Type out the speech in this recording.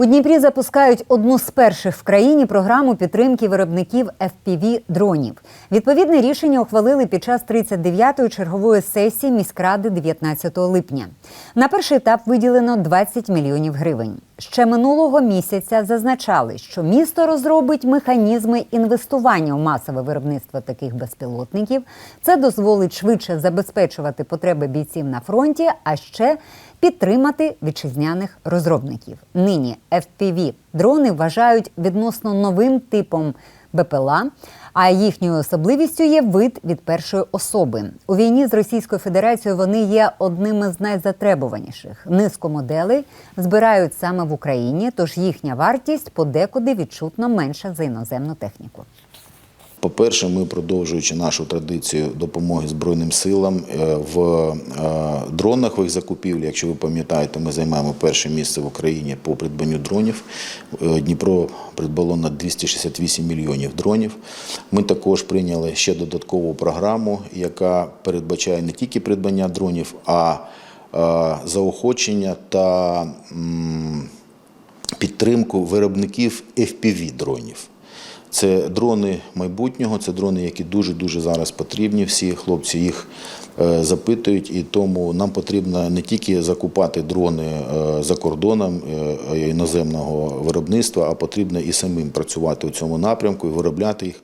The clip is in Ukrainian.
У Дніпрі запускають одну з перших в країні програму підтримки виробників fpv дронів. Відповідне рішення ухвалили під час 39-ї чергової сесії міськради 19 липня. На перший етап виділено 20 мільйонів гривень. Ще минулого місяця зазначали, що місто розробить механізми інвестування у масове виробництво таких безпілотників. Це дозволить швидше забезпечувати потреби бійців на фронті, а ще підтримати вітчизняних розробників. Нині fpv дрони вважають відносно новим типом БПЛА, а їхньою особливістю є вид від першої особи. У війні з Російською Федерацією вони є одними з найзатребуваніших. Низку моделей збирають саме в Україні, тож їхня вартість подекуди відчутно менша за іноземну техніку. По-перше, ми продовжуючи нашу традицію допомоги Збройним силам е, в е, дронах в їх закупівлі. Якщо ви пам'ятаєте, ми займаємо перше місце в Україні по придбанню дронів. Е, Дніпро придбало на 268 мільйонів дронів. Ми також прийняли ще додаткову програму, яка передбачає не тільки придбання дронів, а заохочення та підтримку виробників FPV дронів. Це дрони майбутнього, це дрони, які дуже дуже зараз потрібні. Всі хлопці їх е, запитують, і тому нам потрібно не тільки закупати дрони е, за кордоном е, іноземного виробництва, а потрібно і самим працювати у цьому напрямку і виробляти їх.